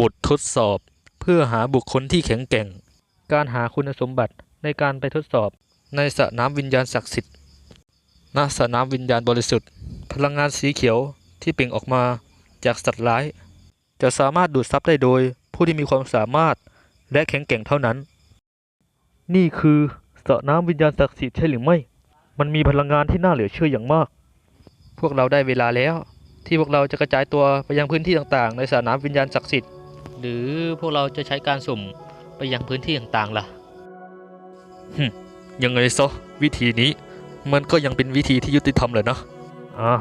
บททดสอบ เพื่อหาบุคคลที่แข็งแกร่ง การหาคุณสมบัติในการไปทดสอบ ในสระน้ำวิญญาณศักดิ์สิทธิ์ณสระน้ำวิญญาณบริสุทธิ์ พลังงานสีเขียวที่เปล่งออกมาจากสัตว์ร้าย จะสามารถดูดซับได้โดยผู้ที่มีความสามารถและแข็งแกร่งเท่านั้น นี่คือสระน้ำวิญญาณศักดิ์สิทธิ์ใช่หรือไม่ มันมีพลังงานที่น่าเหลือเชื่ออย่างมาก พวกเราได้เวลาแล้ว ที่พวกเราจะกระจายตัวไปยังพื้นที่ต่างๆ ในสระน้ำวิญญาณศักดิ์สิทธิ์ หรือพวกเราจะใช้การสุ่มไปยังพื้นที่ต่างๆล่ะฮึมยังไงซะวิธีนี้ มันก็ยังเป็นวิธีที่ยุติธรรมเลยนะอ่า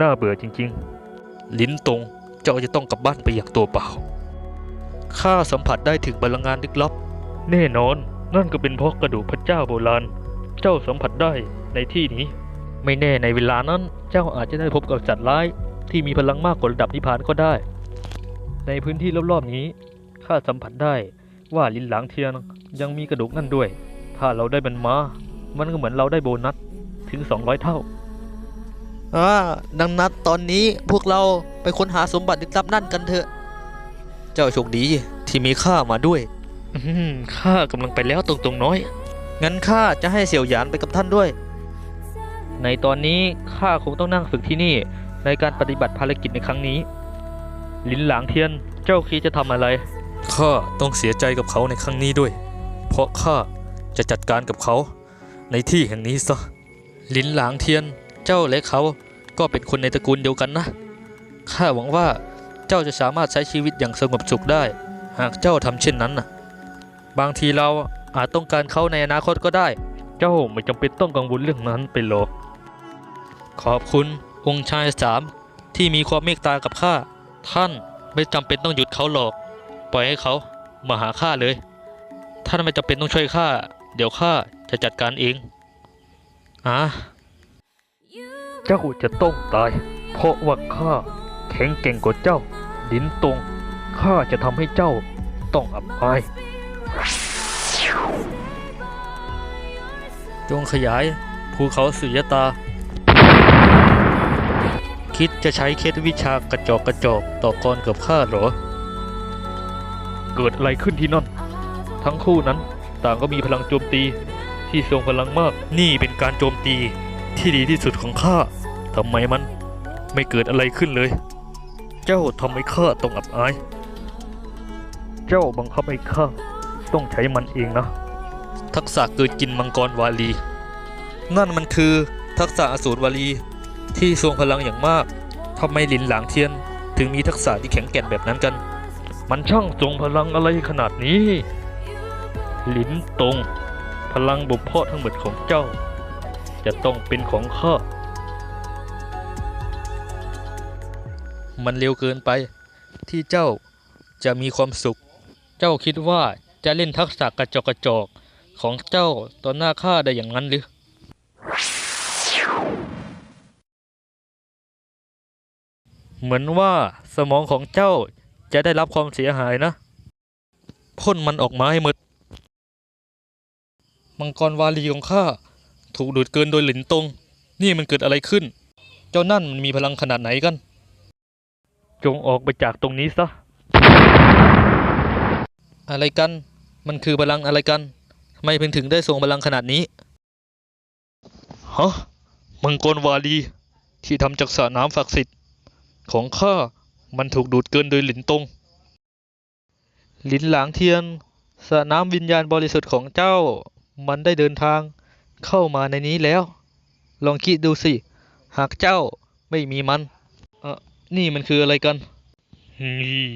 น่าเบื่อจริงๆ ลิ้นตรงเจ้าจะต้องกลับบ้านไปอย่างตัวเปล่าข้าสัมผัสได้ถึงพลังงานลึกลับ แน่นอน นั่นก็เป็นเพราะกระดูกพระเจ้าโบราณ เจ้าสัมผัสได้ในที่นี้ ไม่แน่ในเวลานั้น เจ้าอาจจะได้พบกับสัตว์ร้ายที่มีพลังมากกว่าระดับนิพพานก็ได้ ในพื้นที่รอบๆนี้ข้าสัมผัสได้ว่าลินหลางเทียนยังมีกระดูกนั่นด้วย ถ้าเราได้มันมา มันก็เหมือนเราได้โบนัสถึง 200 เท่าอ่าดังนั้นตอนนี้พวกเราไปค้นหาสมบัติลึกลับนั่นกันเถอะ เจ้าโชคดีที่มีข้ามาด้วยอืมข้ากำลังไปแล้วตรงๆน้อย งั้นข้าจะให้เสี่ยวหยานไปกับท่านด้วย ในตอนนี้ข้าคงต้องนั่งฝึกที่นี่ในการปฏิบัติภารกิจในครั้งนี้ ลินหลางเทียน เจ้าคิดจะทำอะไร ข้าต้องเสียใจกับเขาในครั้งนี้ด้วย เพราะข้าจะจัดการกับเขาในที่แห่งนี้ซะ ลินหลางเทียน เจ้าและเขาก็เป็นคนในตระกูลเดียวกันนะ ข้าหวังว่าเจ้าจะสามารถใช้ชีวิตอย่างสงบสุขได้ หากเจ้าทำเช่นนั้นนะบางทีเราอาจต้องการเขาในอนาคตก็ได้ เจ้าไม่จำเป็นต้องกังวลเรื่องนั้นไปหรอก ขอบคุณองค์ชายสามที่มีความเมตตากับข้า ท่านไม่จำเป็นต้องหยุดเขาหรอก ปล่อยให้เขามาหาข้าเลย ท่านไม่จำเป็นต้องช่วยข้า เดี๋ยวข้าจะจัดการเองอะเจ้าจะต้องตาย เพราะว่าข้าแข็งเก่งกว่าเจ้า ดินตรง ข้าจะทำให้เจ้าต้องอับอาย จงขยายภูเขาสุญญตา คิดจะใช้เคล็ดวิชากระจอกกระจอกต่อกรกับข้าเหรอ เกิดอะไรขึ้นที่นั่น ทั้งคู่นั้นต่างก็มีพลังโจมตีที่ทรงพลังมาก นี่เป็นการโจมตีที่ดีที่สุดของข้าทำไมมันไม่เกิดอะไรขึ้นเลย เจ้าทำให้ข้าต้องอับอาย เจ้าบังคับให้ข้าต้องใช้มันเองนะ ทักษะเกิดกินมังกรวาลี นั่นมันคือทักษะอสูรวาลี ที่ทรงพลังอย่างมากทำไมหลินหลางเทียน ถึงมีทักษะที่แข็งแกร่งแบบนั้นกัน มันช่างทรงพลังอะไรขนาดนี้ หลินตรง พลังบุพเพาะทั้งหมดของเจ้า จะต้องเป็นของข้ามันเร็วเกินไป ที่เจ้าจะมีความสุข เจ้าคิดว่าจะเล่นทักษะกระจอกกระจอกของเจ้าต่อหน้าข้าได้อย่างนั้นหรือ เหมือนว่าสมองของเจ้าจะได้รับความเสียหายนะพ่นมันออกมาให้หมดมังกรวาลีของข้าถูกดูดเกินโดยหลินตง นี่มันเกิดอะไรขึ้น เจ้านั่นมันมีพลังขนาดไหนกัน จงออกไปจากตรงนี้ซะ อะไรกัน มันคือพลังอะไรกันทำไมเพิ่งถึงได้ทรงพลังขนาดนี้ ฮะ มังกรวาลีที่ทำจากสระน้ำศักดิ์สิทธิ์ ของข้ามันถูกดูดเกินโดยหลินตง หลินหลางเทียน สน้ำวิญญาณบริสุทธิ์ของเจ้า มันได้เดินทางเข้ามาในนี้แล้ว ลองคิดดูสิ หากเจ้าไม่มีมันเออนี่มันคืออะไรกันนี่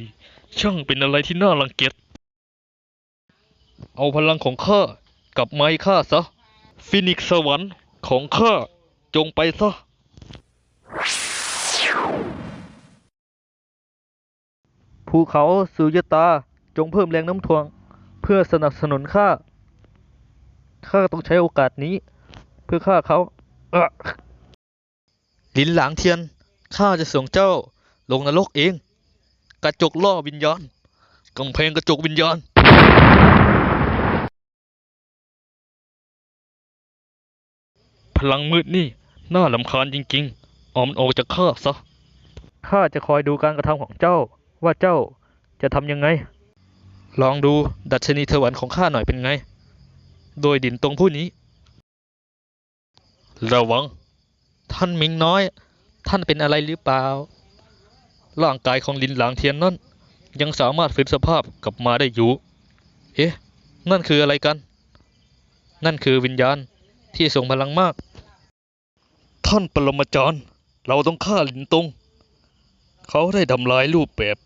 ช่างเป็นอะไรที่น่ารังเกียจ เอาพลังของข้ากลับมาให้ข้าซะ ฟินิกซ์สวรรค์ของข้าจงไปซะ ภูเขาสุญญตาจงเพิ่มแรงน้ำถ่วง เพื่อสนับสนุนข้า ข้าต้องใช้โอกาสนี้ เพื่อฆ่าเขาอะลินหลางเทียน ข้าจะส่งเจ้า ลงนรกเอง กระจกล่อวิญญาณกำแพงกระจกวิญญาณพลังมืดนี่ น่าลำคาญจริงๆออมนออกจากข้าซะ ข้าจะคอยดูการกระทำของเจ้า ว่าเจ้าจะทำยังไง ลองดูดัชนีเทวันของข้าหน่อยเป็นไง โดยดินตรงผู้นี้ ระวัง ท่านมิงน้อย ท่านเป็นอะไรหรือเปล่า ร่างกายของลินหลางเทียนนั้นยังสามารถฟื้นสภาพกลับมาได้อยู่ เอ๊ะ นั่นคืออะไรกัน นั่นคือวิญญาณที่ทรงพลังมาก ท่านปรมาจารย์ เราต้องฆ่าลินตง เขาได้ทำลายรูปแบบ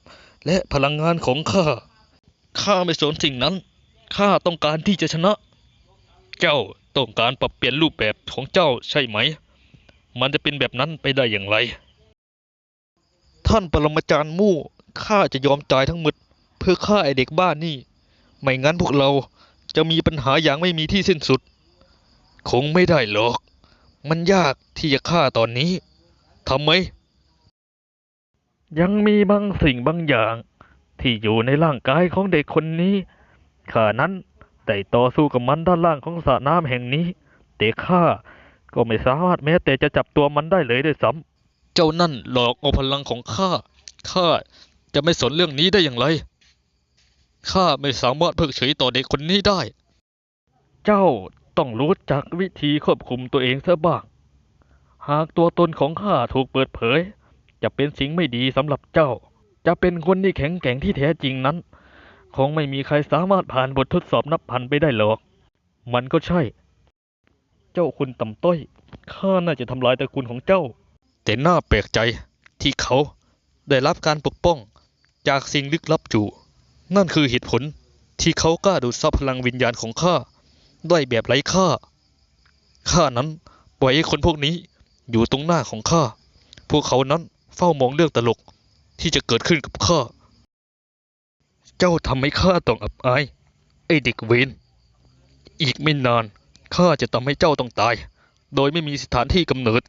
และพลังงานของข้า ข้าไม่สนสิ่งนั้น ข้าต้องการที่จะชนะ เจ้าต้องการปรับเปลี่ยนรูปแบบของเจ้าใช่ไหม มันจะเป็นแบบนั้นไปได้อย่างไร ท่านปรมาจารย์มู่ ข้าจะยอมจ่ายทั้งหมด เพื่อฆ่าไอเด็กบ้านนี่ ไม่งั้นพวกเราจะมีปัญหาอย่างไม่มีที่สิ้นสุด คงไม่ได้หรอก มันยากที่จะฆ่าตอนนี้ ทำไม ยังมีบางสิ่งบางอย่าง ที่อยู่ในร่างกายของเด็กคนนี้ข้านั้นได้ต่อสู้กับมันด้านล่างของสระน้ำแห่งนี้ แต่ข้าก็ไม่สามารถแม้แต่จะจับตัวมันได้เลยด้วยซ้ำเจ้านั่นหลอกเอาพลังของข้าข้าจะไม่สนเรื่องนี้ได้อย่างไรข้าไม่สามารถเพิกเฉยต่อเด็กคนนี้ได้ เจ้าต้องรู้จักวิธีควบคุมตัวเองซะบ้าง หากตัวตนของข้าถูกเปิดเผย จะเป็นสิ่งไม่ดีสำหรับเจ้า จะเป็นคนที่แข็งแกร่งที่แท้จริงนั้น คงไม่มีใครสามารถผ่านบททดสอบนับพันไปได้หรอก มันก็ใช่ เจ้าคุณต่ำต้อย ข้าน่าจะทำลายตระกูลของเจ้า แต่น่าแปลกใจที่เขาได้รับการปกป้องจากสิ่งลึกลับอยู่ นั่นคือเหตุผลที่เขากล้าดูดซับพลังวิญญาณของข้าได้แบบไร้ค่า ข้านั้นปล่อยให้คนพวกนี้อยู่ตรงหน้าของข้า พวกเขานั้น เฝ้ามองเรื่องตลกที่จะเกิดขึ้นกับข้า เจ้าทำให้ข้าต้องอับอาย ไอเด็กเวนอีกไม่นานข้าจะทำให้เจ้าต้องตาย โดยไม่มีสถานที่กำเนิด